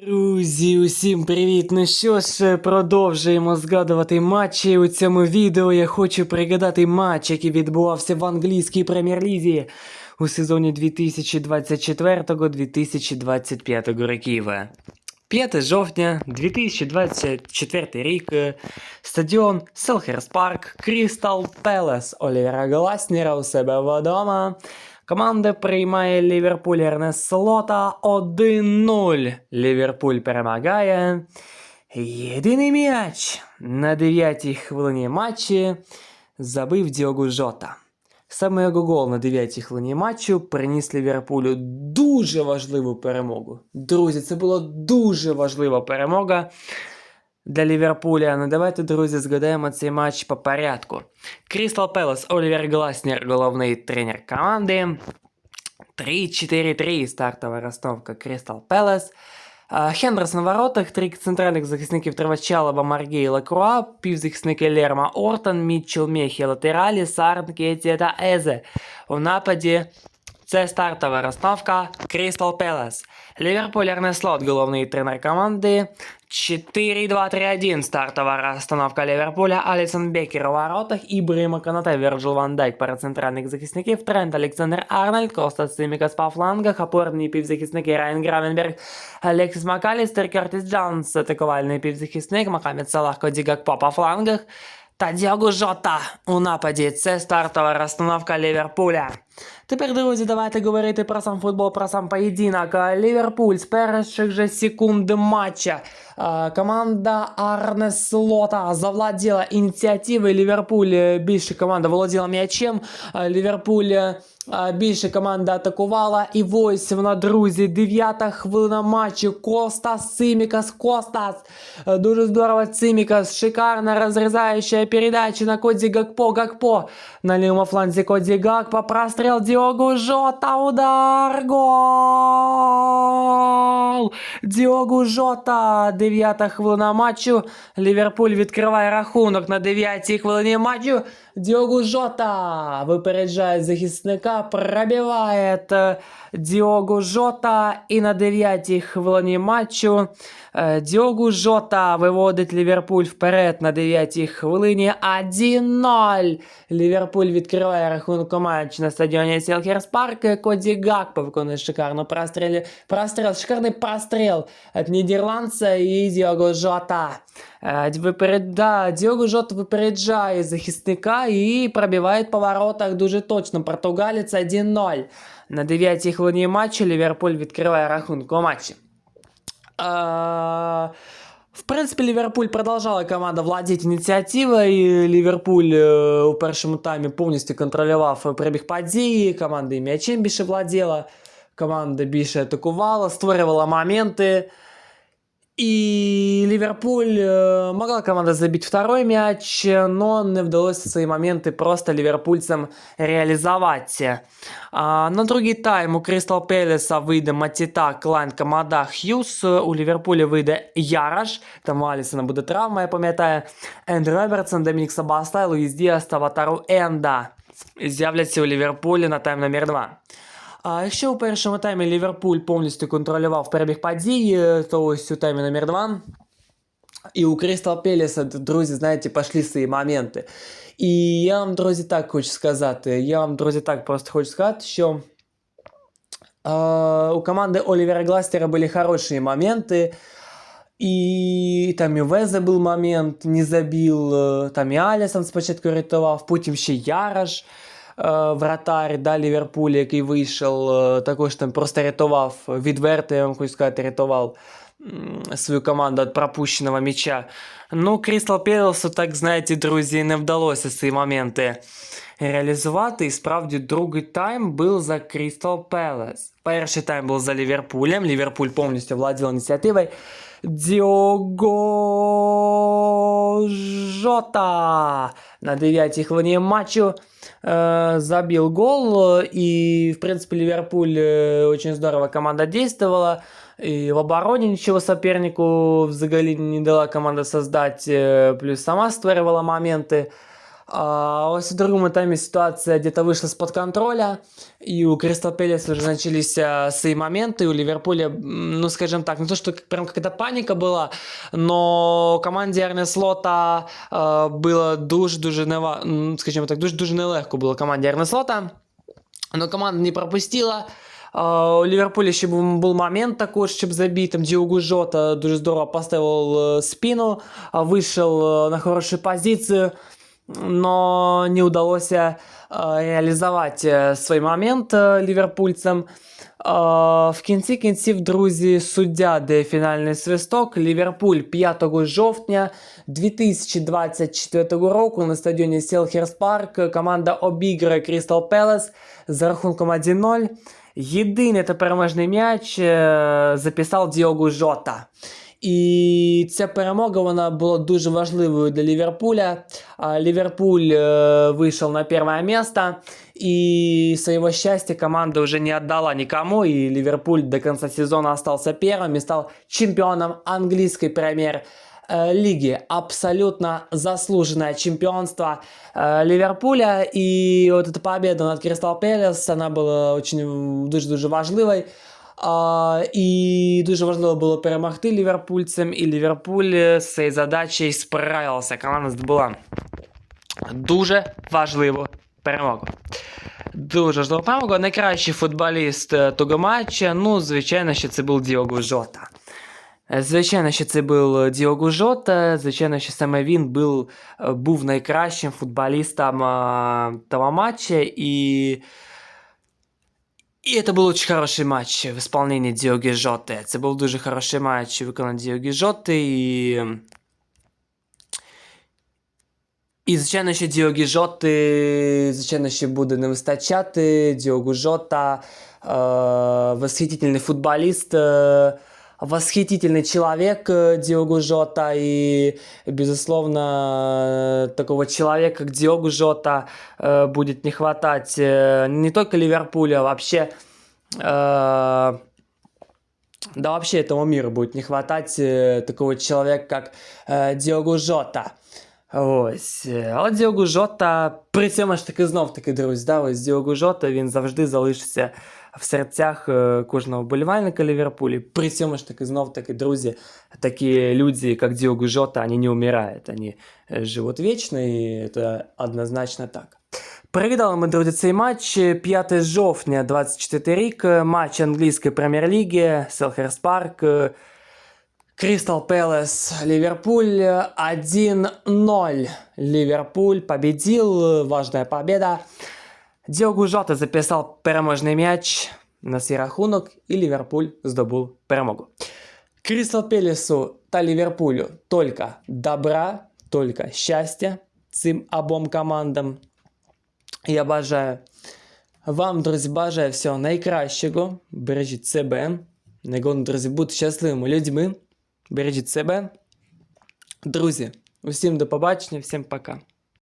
Друзі, усім привіт! Ну що ж, продовжуємо згадувати матчі. У цьому відео я хочу пригадати матч, який відбувався в англійській прем'єр-лізі у сезоні 2024-2025 років. 5 жовтня 2024 рік. Стадіон Селхерс Парк, Крістал Пелес Олівера Гласнера у себе вдома. Команда приймає Ліверпуль Ернест Слота 1-0. Ліверпуль перемагає. Єдиний м'яч на 9-й хвилині матчі забив Діогу Жота. Саме його гол на 9-й хвилині матчу приніс Ліверпулю дуже важливу перемогу. Друзі, це була дуже важлива перемога для Ліверпуля. Ну давайте, друзі, згадаємо цей матч по порядку. Крістал Пелес, Олівер Гласнер, головний тренер команди. 3-4-3 стартова розстановка Крістал Пелес. А, Хендерс на воротах, три центральних захисників Тривачалова, Маргей Лакруа, півзахисники Лерма Ортон, Мітчел Мехі, латералі, Сарн, Кетія та Езе. У нападі це стартова розстановка Крістал Пелес. Ліверпуль Ернеслот, головний тренер команди. 4-2-3-1 стартова розстановка Ліверпуля. Алісон Бекер у воротах, Ібрима Канате, Вірджил Ван Дайк перед центральних захисників, Трент Олександр Арнольд, Коста Симікас по флангах, опорні півзахисники Райан Гравенберг, Алексіс Макалістер, Кертіс Джонс, атакувальний півзахисник, Мохамед Салах, Коді Гакпо по флангах. Та Діого Жота у нападі. Це стартова розстановка Ліверпуля. Тепер, друзі, давайте говорити про сам футбол, про сам поєдинок. А, Ліверпуль з перших же секунд матча. а, Команда Арне Слота завладіла ініціативою. Ліверпуль е, більше команда володіла м'ячем. А, Ліверпуль е, а, більше команда атакувала. І ось вона, друзі, дев'ята хвилина матчу. Костас Симікас, Костас. Е, Дуже здорово Симікас. Шикарно розрізаюча передача на Коді Гакпо. Гакпо. На лівому фланзі Коді Гакпо. Простріл Діогу Жота. Удар. Гол. Діогу Жота. Дев'ята хвилина матчу. Ліверпуль відкриває рахунок на дев'ятій хвилині матчу. Діогу Жота випереджає захисника, пробиває е, Діогу Жота і на дев'ятій хвилині матчу е, Діогу Жота виводить Ліверпуль вперед на дев'ятій хвилині 1-0. Ліверпуль відкриває рахунок матчу на стадіоні Селхерс Парк. Коді Гакпо виконує шикарну простріл, простріл, шикарний простріл від нідерландця і Діого Жота. Е, виперед... да, Діого Жота випереджає захисника і пробиває по воротах дуже точно. Португалець 1-0. На 9 хвилині матчу Ліверпуль відкриває рахунок у матчі. Е, В принципі, Ліверпуль продовжала команда владіти ініціативою. Ліверпуль е, у першому таймі повністю контролював перебіг події. Команда і м'ячем більше владіла. Команда більше атакувала, створювала моменти. И Ливерпуль э, могла команда забить второй мяч, но не удалось свои моменты просто ливерпульцам реализовать. А, на другий тайм у Кристал Пелеса вийде Матіта, Клайн, Камада, Х'юз. У Ліверпуля вийде Яраш, там у Алісона буде травма, я пам'ятаю. Ендрю Робертсон, Домінік Сабастай, Луїс Діас та Ватару Енда з'являться у Ліверпулі на тайм номер 2. А якщо у першому таймі Ліверпуль повністю контролював перебіг подій, е, то ось у таймі номер 2 і у Кристал Пелеса, друзі, знаєте, пішли свої моменти. І я вам, друзі, так хочу сказати. Я вам, друзі, так просто хочу сказати, що е, у команди Олівера Гластера були хороші моменти. І там і Везе був момент, не забив, е, там і Алісон спочатку рятував, потім ще Яраш, е, вратар да, Ліверпуля, який вийшов, е, також там просто рятував, відверто, я вам хочу сказати, рятував м, свою команду від пропущеного м'яча. Ну, Крістал Пелесу, так знаєте, друзі, не вдалося ці моменти реалізувати. І справді другий тайм був за Крістал Пелес. Перший тайм був за Ліверпулем. Ліверпуль повністю владів ініціативою. Діого Жота на 9 хвилині матчу э, забил гол. И, в принципе, Ливерпуль э, очень здорово команда действовала. И в обороне ничего сопернику взагалі не дала команда создать. э, Плюс сама створювала моменты. А ось у другому таймі ситуація где-то вийшла з-під контроля, і у Кристал Пелес вже началися свої моменти, у Ливерпуля, м, ну скажем так, не то, что прям какая-то паника была, но команді Арне Слота е, було дуже-дуже нeva... м, скажімо так, дуже-дуже нелегко було команді Арне Слота, но команда не пропустила. А, У Ліверпуля ще був, був момент також, щоб забити. Там Діогу Жота дуже здорово поставив е, спину, а, вийшов е, на хорошу позицію, но не удалося е, реалізувати е, свій момент е, ліверпульцям. А, В кінці кінців, друзі, суддя дає фінальний свисток. Ліверпуль 5 жовтня 2024 року на стадіоні Селхерс Парк команда обіграє Крістал Пелес з рахунком 1-0. Єдиний та переможний м'яч е, записав Діогу Жота. І ця перемога вона була дуже важливою для Ліверпуля. А, Ліверпуль е, вийшов на перше місце, і своего счастья команда уже не отдала никому, и Ливерпуль до конца сезона остался первым и стал чемпионом английской премьер э, лиги. Абсолютно заслуженное чемпионство э, Ливерпуля. И вот эта победа над Кристал Пелес, она была очень дуже-дуже важливой. А, і дуже важливо було перемогти ліверпульцям, і Ліверпуль з цією задачею справився. Команда здобула дуже важливу перемогу. Дуже важливу перемогу. Найкращий футболіст е, того матча, ну, звичайно, що це був Діого Жота. Е, Звичайно, що це був Діого Жота, звичайно, що саме він був, е, був найкращим футболістом е, того матча, і і це був дуже хороший матч в исполнении Діогі Жоти. Це був дуже хороший матч виконаний Діогі Жоти, і і, звичайно, що Діогі Жоти, звичайно, ще буде не вистачати. Діогу Жота, э, восхитительный футболист, э, восхитительный человек э, Диогу Жота. И, безусловно, э, такого человека, как Диогу Жота, э, будет не хватать э, не только Ливерпуля, а вообще... э, да вообще этому миру будет не хватать э, такого человека, как э, Діогу Жота. Ось. е, Але Діогу Жота, при цьому ж таки знов таки, друзі, да, ось Діогу Жота, він завжди залишиться в серцях е, кожного вболівальника Ліверпулі. При цьому ж таки, знов таки, друзі, такі люди, як Діогу Жота, вони не вмирають, вони е, живуть вічно, і це однозначно так. Переглядали ми, друзі, цей матч 5 жовтня 24 рік, матч англійської прем'єр-ліги, Селхерс Парк. Кристал Пэлас, Ливерпуль 1-0. Ливерпуль победил, важная победа. Діогу Жота записав переможний м'яч на свій рахунок, і Ліверпуль здобув перемогу. Кристал Пелесу та Ліверпулю тільки добра, тільки щастя цим обом командам. Я бажаю вам, друзі, бажаю всього найкращого. Бережіть себе. Найголовніше, друзі, будьте щасливими людьми. Бережіть себе. Друзі, усім до побачення, всім пока.